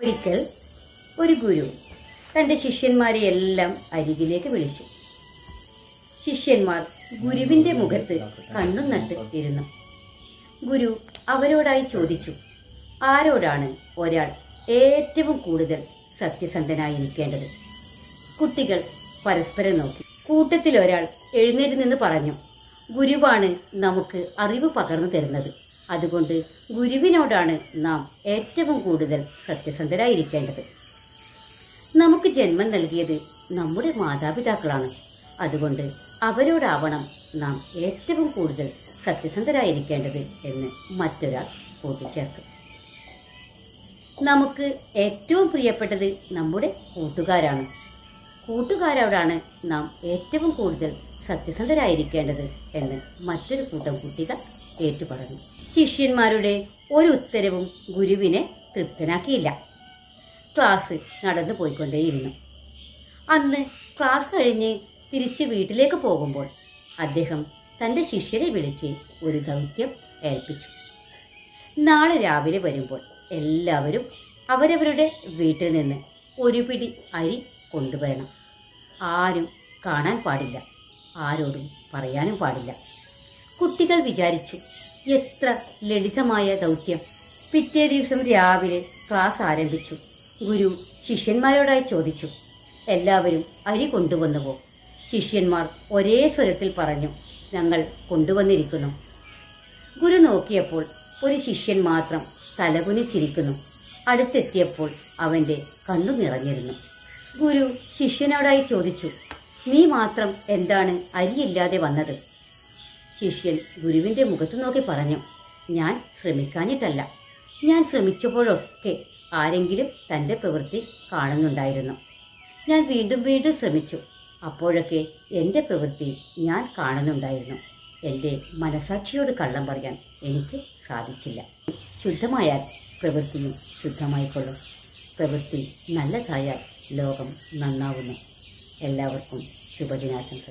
ഒരിക്കൽ ഒരു ഗുരു തന്റെ ശിഷ്യന്മാരെ എല്ലാം അരികിലേക്ക് വിളിച്ചു. ശിഷ്യന്മാർ ഗുരുവിന്റെ മുഖത്ത് കണ്ണു നട്ട് ഇരുന്നു ഗുരു അവരോടായി ചോദിച്ചു ആരോടാണ് ഒരാൾ ഏറ്റവും കൂടുതൽ സത്യസന്ധനായിരിക്കേണ്ടത് കുട്ടികൾ പരസ്പരം നോക്കി. കൂട്ടത്തിൽ ഒരാൾ എഴുന്നേറ്റ് നിന്ന് പറഞ്ഞു ഗുരുവാണ് നമുക്ക് അറിവ് പകർന്നു തരുന്നത്. അതുകൊണ്ട് ഗുരുവിനോടാണ് നാം ഏറ്റവും കൂടുതൽ സത്യസന്ധരായിരിക്കേണ്ടത്. നമുക്ക് ജന്മം നൽകിയത് നമ്മുടെ മാതാപിതാക്കളാണ്. അതുകൊണ്ട് അവരോടാവണം നാം ഏറ്റവും കൂടുതൽ സത്യസന്ധരായിരിക്കേണ്ടത് എന്ന് മറ്റൊരാൾ കൂട്ടിച്ചേർക്കും നമുക്ക് ഏറ്റവും പ്രിയപ്പെട്ടത് നമ്മുടെ കൂട്ടുകാരാണ്. കൂട്ടുകാരോടാണ് നാം ഏറ്റവും കൂടുതൽ സത്യസന്ധരായിരിക്കേണ്ടത് എന്ന് മറ്റൊരു കൂട്ടം കുട്ടികൾ ഏറ്റുപറഞ്ഞു ശിഷ്യന്മാരുടെ ഒരു ഉത്തരവും ഗുരുവിനെ തൃപ്തനാക്കിയില്ല. ക്ലാസ് നടന്നു പോയിക്കൊണ്ടേയിരുന്നു. അന്ന് ക്ലാസ് കഴിഞ്ഞ് തിരിച്ച് വീട്ടിലേക്ക് പോകുമ്പോൾ അദ്ദേഹം തന്റെ ശിഷ്യരെ വിളിച്ച് ഒരു ദൗത്യം ഏൽപ്പിച്ചു. നാളെ രാവിലെ വരുമ്പോൾ എല്ലാവരും അവരവരുടെ വീട്ടിൽ നിന്ന് ഒരു പിടി അരി കൊണ്ടുവരണം. ആരും കാണാൻ പാടില്ല. ആരോടും പറയാനും പാടില്ല. കുട്ടികൾ വിചാരിച്ചു എത്ര ലളിതമായ ദൗത്യം. പിറ്റേ ദിവസം രാവിലെ ക്ലാസ് ആരംഭിച്ചു. ഗുരു ശിഷ്യന്മാരോടായി ചോദിച്ചു എല്ലാവരും അരി കൊണ്ടുവന്നുവോ? ശിഷ്യന്മാർ ഒരേ സ്വരത്തിൽ പറഞ്ഞു ഞങ്ങൾ കൊണ്ടുവന്നിരിക്കുന്നു. ഗുരു നോക്കിയപ്പോൾ ഒരു ശിഷ്യൻ മാത്രം തലകുനിച്ചിരിക്കുന്നു. അടുത്തെത്തിയപ്പോൾ അവന്റെ കണ്ണു നിറഞ്ഞിരുന്നു. ഗുരു ശിഷ്യനോടായി ചോദിച്ചു നീ മാത്രം എന്താണ് അരിയില്ലാതെ വന്നത്? ശിഷ്യൻ ഗുരുവിന്റെ മുഖത്ത് നോക്കി പറഞ്ഞു ഞാൻ ശ്രമിക്കാഞ്ഞിട്ടല്ല. ഞാൻ ശ്രമിച്ചപ്പോഴൊക്കെ ആരെങ്കിലും തന്റെ പ്രവൃത്തി കാണുന്നുണ്ടായിരുന്നു. ഞാൻ വീണ്ടും വീണ്ടും ശ്രമിച്ചു. അപ്പോഴൊക്കെ എന്റെ പ്രവൃത്തി ഞാൻ കാണുന്നുണ്ടായിരുന്നു. എന്റെ മനസാക്ഷിയോട് കള്ളം പറയാൻ എനിക്ക് സാധിച്ചില്ല. ശുദ്ധമായാൽ പ്രവൃത്തിയും ശുദ്ധമായിക്കൊള്ളും. പ്രവൃത്തി നല്ലതായാൽ ലോകം നന്നാവുന്നു. എല്ലാവർക്കും ശുഭദിനാശംസ